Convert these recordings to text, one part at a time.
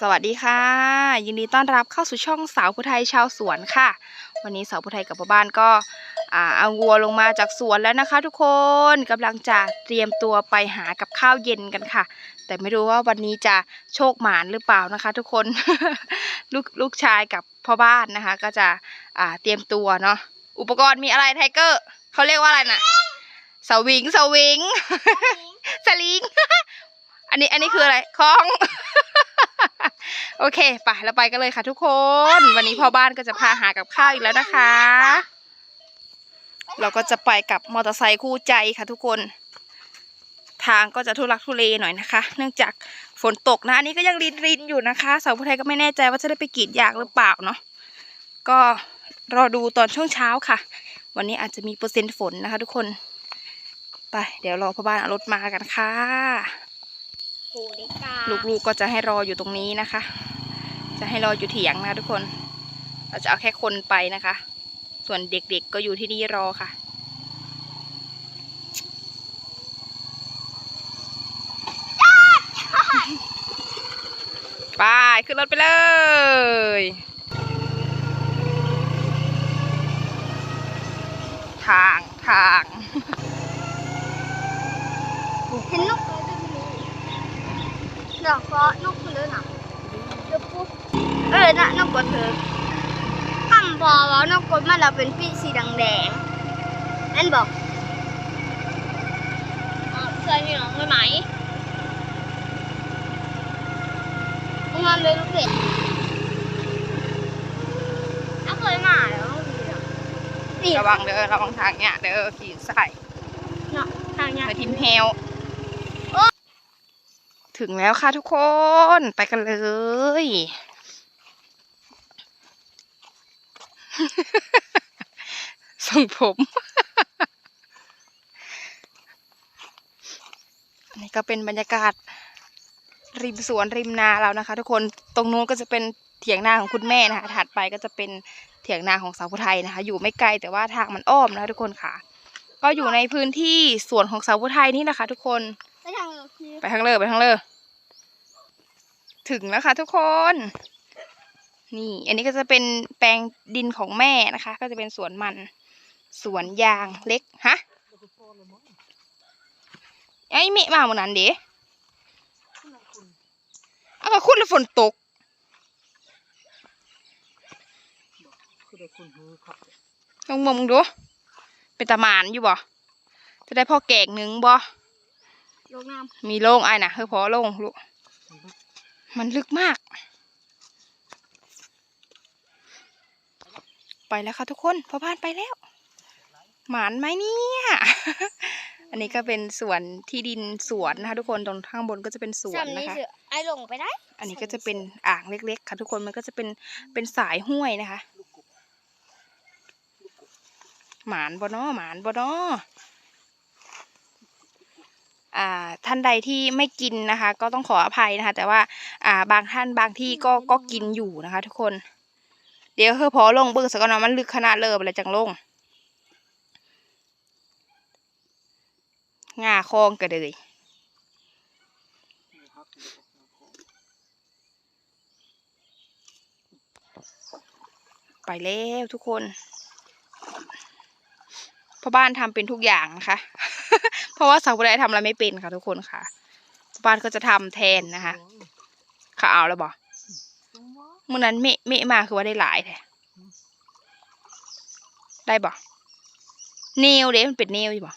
สวัสดีค่ะ ยินดีต้อนรับเข้าสู่ช่องสาวผู้ไทยชาวสวนค่ะ วันนี้สาวผู้ไทยกับพ่อบ้านก็อ่าเอาวัวลงมาจากสวนแล้วนะคะ ทุกคนกำลังจะเตรียมตัวไปหากับข้าวเย็นกันค่ะ แต่ไม่รู้ว่าวันนี้จะโชคหมานหรือเปล่านะคะ ทุกคนลูกลูกชายกับพ่อบ้านนะคะ ก็จะอ่าเตรียมตัวเนาะอุปกรณ์มีอะไรไทเกอร์เขาเรียกว่าอะไรน่ะสวิงสวิงสลิงอันนี้อันนี้คืออะไรคล้อง โอเคไปเราไปกันเลยค่ะทุกคน วันนี้พ่อบ้านก็จะพาหากับข้าวอีกแล้วนะคะ เราก็จะไปกับมอเตอร์ไซค์คู่ใจค่ะทุกคน ทางก็จะทุลักทุเลหน่อยนะคะ เนื่องจากฝนตกนะอันนี้ก็ยังรินรินอยู่นะคะสาวผู้ไทยก็ไม่แน่ใจว่าจะได้ไปกรีดยางหรือเปล่าเนาะก็รอดูตอนช่วงเช้าค่ะ วันนี้อาจจะมีเปอร์เซ็นต์ฝนนะคะ ทุกคน ไป เดี๋ยวรอพ่อบ้านเอารถมากันค่ะ ลูกๆก็จะให้รออยู่ตรงนี้นะคะ จะให้รออยู่เถียงนะคะทุกคน เราจะเอาแค่คนไปนะคะ ส่วนเด็กๆก็อยู่ที่นี่รอค่ะ ไป ขึ้นรถไปเลยทางทาง เห็นนกเลยด้วยมั้ย ดอกเพราะนกคนเดินหนักเดี๋ยวปุ๊บเออน่ะนกกดเธอคำพอว่านกกดมันเราเป็นปีกสีแดงๆนั่นบอกอ๋อเคยมีน้องไหมมึงมันเลยลูกเด็กเอาเคยมาแล้วนี่ระวังเด้อระวังทางเนี่ยเด้อขี่ใส่เนาะทางเนี้ยไปทิมแฮว ถึงแล้วค่ะทุกคนไปกันเลย ส่งผมอันนี้ก็เป็นบรรยากาศ ริมสวนริมนาเรานะคะ ทุกคนตรงนู้นก็จะเป็นเถียงนาของคุณแม่นะคะถัดไปก็จะเป็นเถียงนาของสาวผู้ไทยนะคะ อยู่ไม่ไกลแต่ว่าทางมันอ้อมนะคะทุกคนค่ะ ก็อยู่ในพื้นที่สวนของสาวผู้ไทยนี่นะคะทุกคนไปทางเรือคือไปทางเลยไปทางเลย ถึงแล้วค่ะทุกคน นี่ อันนี้ก็จะเป็นแปลงดินของแม่นะคะ ก็จะเป็นสวนมัน สวนยางเล็กฮะไอ้เมะมาหมดนั้นเด้เอาก็คุณแล้วฝนตกลองมองมึงดู เป็นตะหมานอยู่บ่ จะได้พ่อแกงหนึ่งบ่ลงน้มีโล่งไอ้นะเฮ้ยพอโล่งลูก มันลึกมาก ไปแล้วค่ะทุกคนพ่อบ้านไปแล้ว หมานไหมเนี่ย อันนี้ก็เป็นสวนที่ดินสวนนะคะ ทุกคนตรงข้างบนก็จะเป็นสำวนสำนะนี้คะเสือไอ้ลงไปได้ อันนี้ก็จะเป็นอ่างเล็กๆ ค่ะทุกคนมันก็จะเป็นเป็นสายห้วยนะคะ หมานบอนอหมานบอนออ่า ท่านใดที่ไม่กินนะคะ ก็ต้องขออภัยนะคะ แต่ว่าอ่าบางท่านบางที่ก็ก็กินอยู่นะคะ ทุกคน เดี๋ยวคือพอลงเบิ่งสักก่อนนะมันลึกขนาดเลิบอะไรจังลงง่าคองกระเดยไปแล้วทุกคนพ่อบ้านทำเป็นทุกอย่างนะคะเพ ราะว่าสาวผู้ใดทำอะไรไม่เป็นค่ะทุกคนค่ะบ้านก็จะทำแทนนะคะเขาเอาแล้วบอกเมื่อนั้นเมะเมะมาคือว่าได้หลายแท้ได้บอกเนวเด้มันเป็นเนวอยู่บอก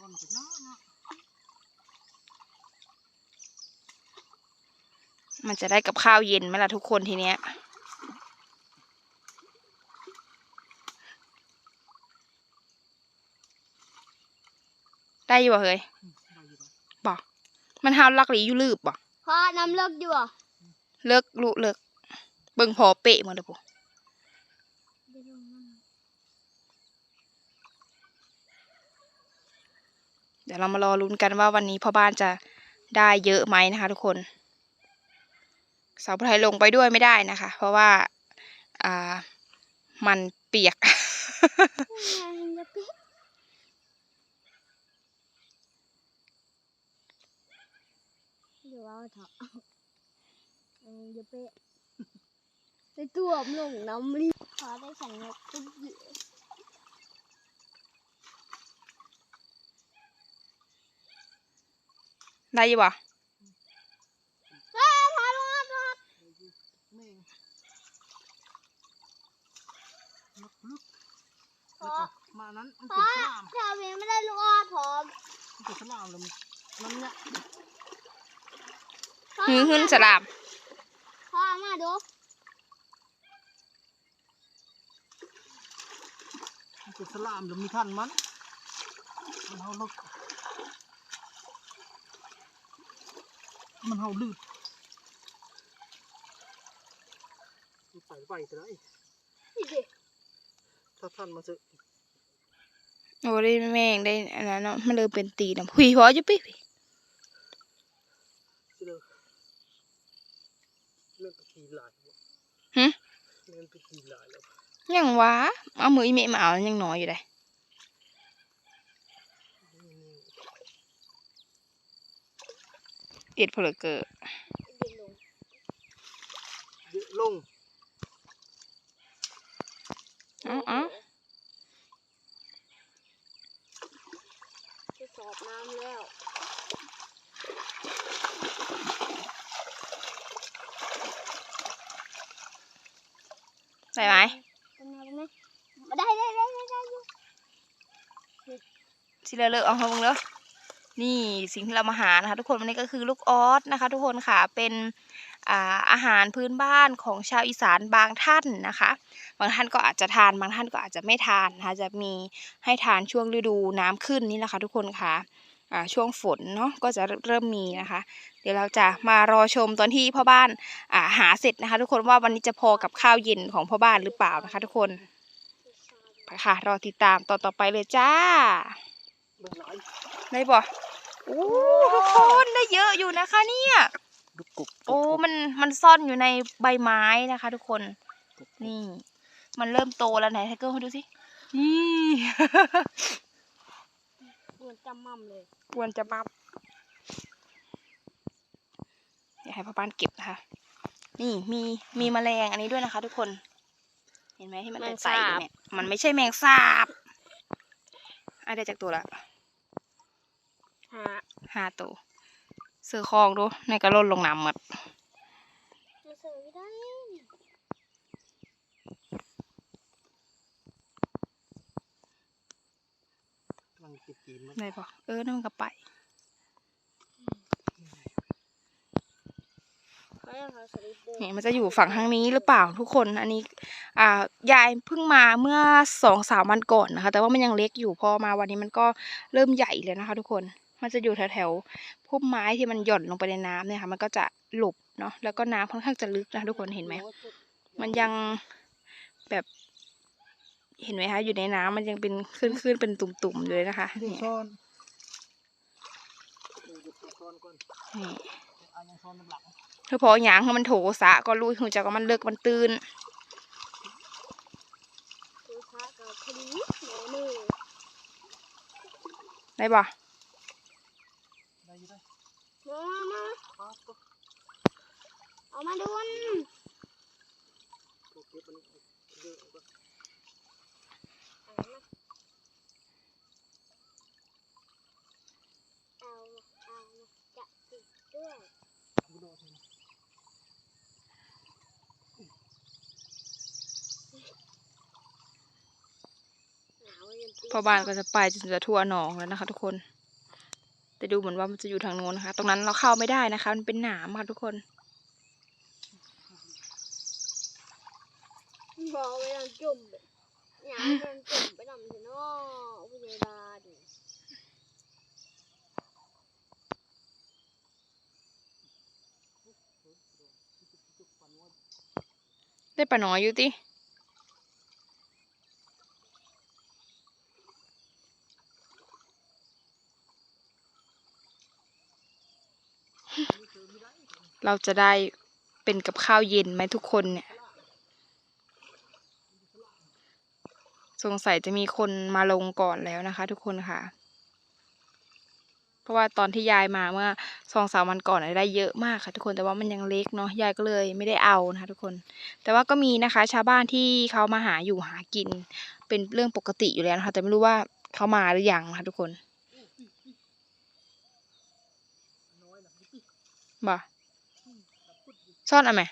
มัน จะได้กับข้าวเย็นไหมล่ะทุกคนทีเนี้ย ได้อยู่บ่เฮ้ยบอกมันหาวลักหลีอยู่ลืบบ่เพราะน้ำเลิกอยู่อะเลิกลุเลิก เบิ่งพอเปะหมาเด้อปุ๊เดี๋ยวเรามารอลุ้นกันว่าวันนี้พ่อบ้านจะได้เยอะไหมนะคะทุกคน เสาไทยลงไปด้วยไม่ได้นะคะ เพราะว่าอ่ามันเปียกในตัวมลงน้ำรีขอได้ฉันนตุ๊กยีได้ยี่บ่ ก็มานั้นมันพเป็นอสลามเธอเพียงไม่ได้ลูกออดพร้อมมันเป็นสลามเลยมันเนี่ยหื้อหึ้นสลามพ่อมาดูมันเป็นสลามแล้วมีท่านมันมันเฮาลึกมันเฮาลืดไปไปจะได้นี่ดิถ้าท่านมาซื้อ โอ้ได้แม่งได้อันนั้นเนาะมันเริ่มเป็นตีนะหุยพอจะปิ๊บสิเลยเล่นไปกี่หลายแล้วหึเล่นไปกี่หลายแล้วยังวะเอามืออีเมะมาเอายังน้อยอยู่เลยเอ็ดเพลเกอร์ดิลงเยอะลง เอ้าเอ้า จะส อบน้ำแล้วได้ไหมเป็นไงเป็นไงมาได้ได้ได้ได้ได้อยู่สิเลอะเลอะเอาเข้ามึงเลยนี่สิ่งที่เรามาหานะคะ ทุกคนวันนี้ก็คือลูกออสนะคะ ทุกคนค่ะเป็นอ่าอาหารพื้นบ้านของชาวอีสานบางท่านนะคะ บางท่านก็อาจจะทาน บางท่านก็อาจจะไม่ทานนะคะจะมีให้ทานช่วงฤดูน้ำขึ้นนี่แหละค่ะทุกคนค่ะอ่าช่วงฝนเนาะก็จะเริ่มมีนะคะ เดี๋ยวเราจะมารอชมตอนที่พ่อบ้านอ่าหาเสร็จนะคะ ทุกคนว่าวันนี้จะพอกับข้าวเย็นของพ่อบ้านหรือเปล่านะคะ ทุกคนไปค่ะ รอติดตามตอนต่อไปเลยจ้าเบิ่งหลายได้บ่โอ้ทุกคนได้เยอะอยู่นะคะเนี่ยลูกกบโอ้มันมันซ่อนอยู่ในใบไม้นะคะ ทุกคนนี่ มันเริ่มโตแล้วไหนไทเกอร์มาดูสินี่เหมือนจำมั่มเลยควรจะบับอยากให้พ่อบ้านเก็บนะคะ นี่มีมีแมลงอันนี้ด้วยนะคะ ทุกคน เห็นไหมที่มันเป็นใสอยู่เนี่ย มันไม่ใช่แมงสาบอะได้จากตัวละหาห้าตัวเสือคลองดูในกระโลนลงน้ำหมดจะเสิร์ฟได้ กำลังกินกินมัน ได้ปะเออนั่นมันก็ไปเขาจะหาสลิปเดอร์เนี่ยมันจะอยู่ฝั่งทางนี้หรือเปล่าทุกคน อันนี้ อ่ายายเพิ่งมาเมื่อสองสามวันก่อนนะคะ แต่ว่ามันยังเล็กอยู่พอมาวันนี้มันก็เริ่มใหญ่เลยนะคะ ทุกคน มันจะอยู่แถวแถวๆพุ่มไม้ที่มันหย่อนลงไปในน้ำเนี่ยค่ะ มันก็จะหลบเนาะ แล้วก็น้ำค่อนข้างจะลึกนะคะทุกคนเห็นไหม มันยังแบบ เห็นไหมคะอยู่ในน้ำมันยังเป็นขึ้นขึ้นๆเป็นตุ่มๆเลยนะคะเดี๋ยวเนี่ยซ้อนเดี๋ยวเดี๋ยวซ้อนก่อนนี่เอายังซ้อนน้ำหลังเธอพอหยางให้มันโถสะก็รู้หูจักว่ามันเลิกมันตื่นคือพระกับคดีหนูมือได้ปะได้อยี่ได้มามาปั๊บก็เอามาดูน ตัวเก็บมันเยอะก็ เอามาเอาเอาจะติ ด้วยพอบ้านก็จะไปจนจะทั่วหนองแล้วนะคะ ทุกคน แต่ดูเหมือนว่ามันจะอยู่ทางโน้นนะคะ ตรงนั้นเราเข้าไม่ได้นะคะ มันเป็นหนามค่ะทุกคนบอกไปยังจุ่มหนาวยังจุ่มไปนำเถอะเนาะผู้ใหญ่บ้าน ได้ปลาน้อยอยู่ติเราจะได้เป็นกับข้าวเย็นไหมทุกคนเนี่ย สงสัยจะมีคนมาลงก่อนแล้วนะคะ ทุกคนค่ะ เพราะว่าตอนที่ยายมาเมื่อสองสามวันก่อนได้เยอะมากค่ะ ทุกคนแต่ว่ามันยังเล็กเนาะยายก็เลยไม่ได้เอานะคะทุกคน แต่ว่าก็มีนะคะ ชาวบ้านที่เขามาหาอยู่หากิน เป็นเรื่องปกติอยู่แล้วนะคะ แต่ไม่รู้ว่าเขามาหรือยังนะคะทุกคนบ่ซ่อนเอะไหม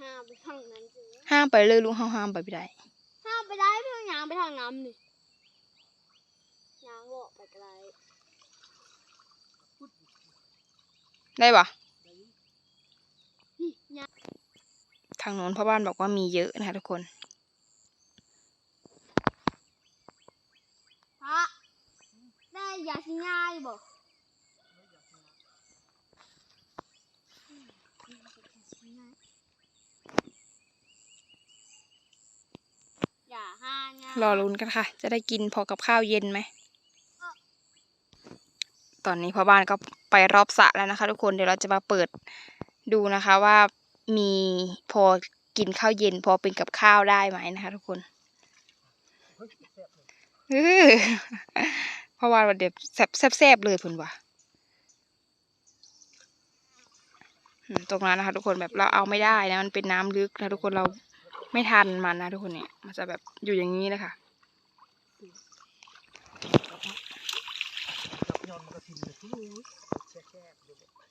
ห้ามไปทางนั้นเจอห้ามไปเลยลุงห้ามห้ามไปไม่ได้ห้ามไปได้เพื่อนยางไปทางน้ำนี่ยางบอกไปไกล ได้ปะนี่ยางทางโน้นพ่อบ้านบอกว่ามีเยอะนะคะทุกคนพระได้ยาสิง่ายบอกอย่าห้างง่ายรอลุ้นกันค่ะ จะได้กินพอกับข้าวเย็นไหม ตอนนี้พ่อบ้านก็ ไปรอบสระแล้วนะคะ ทุกคนเดี๋ยวเราจะมาเปิดดูนะคะว่ามีพอกินข้าวเย็นพอเป็นกับข้าวได้ไหมนะคะ ทุกคนเออเพราะว่าเดี๋ยวแซ่บแซบเลยพุ่นว่ะตรงนั้นนะคะ ทุกคนแบบเราเอาไม่ได้นะมันเป็นน้ำลึกนะทุกคนเราไม่ทันมันนะทุกคนเนี่ย มันจะแบบอยู่อย่างนี้เลยค่ะ จับย้อนมันก็ทิ่มเลยทุยแช่แช่ๆเดี๋ยว อะ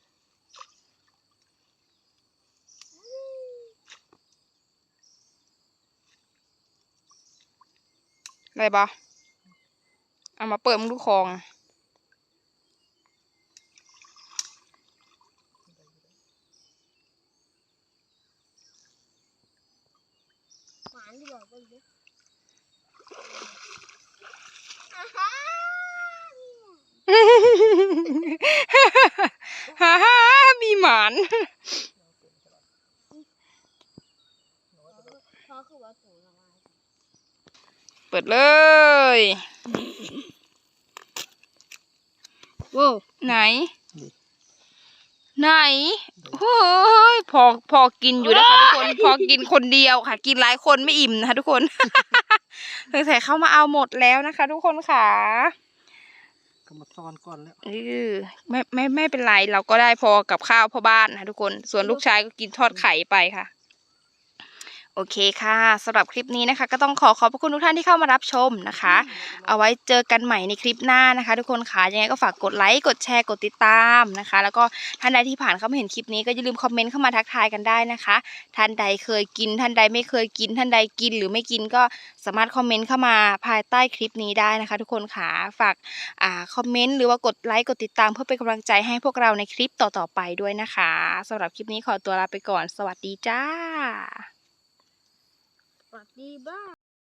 ไรบะเอามาเปิดมึงดูคอง หวานที่บอกไปดิอ่าฮ่า ฮ่าฮ่ามีหมาน เขาคือว่าถุงละลาย เปิ ดเลยโว้ไหน ไหนเฮ้ยพอพอกินอยู่นะคะทุกคน พอกินคนเดียวค่ะ กินหลายคนไม่อิ่มนะคะทุกคนสงสัยเข้ามาเอาหมดแล้วนะคะ ทุกคนค่ะก็มาซ้อนก่อนแล้วเออไม่ไม่ไม่เป็นไรเราก็ได้พอกับข้าวพ่อบ้านนะทุกคน ส่วนลูกชายก็กินทอดไข่ไปค่ะ โอเคค่ะสำหรับคลิปนี้นะคะ ก็ต้องขอขอบพระคุณทุกท่านที่เข้ามารับชมนะคะ เอาไว้เจอกันใหม่ในคลิปหน้านะคะ ทุกคนค่ะยังไงก็ฝากกดไลค์กดแชร์กดติดตามนะคะ แล้วก็ท่านใดที่ผ่านเข้ามาเห็นคลิปนี้ก็อย่าลืมคอมเมนต์เข้ามาทักทายกันได้นะคะ ท่านใดเคยกิน ท่านใดไม่เคยกิน ท่านใดกินหรือไม่กินก็สามารถคอมเมนต์เข้ามาภายใต้คลิปนี้ได้นะคะ ทุกคนค่ะฝากอ่าคอมเมนต์หรือว่ากดไลค์กดติดตามเพื่อเป็นกำลังใจให้พวกเราในคลิปต่อๆไปด้วยนะคะสำหรับคลิปนี้ขอตัวลาไปก่อน สวัสดีจ้า สวัสดีบ้า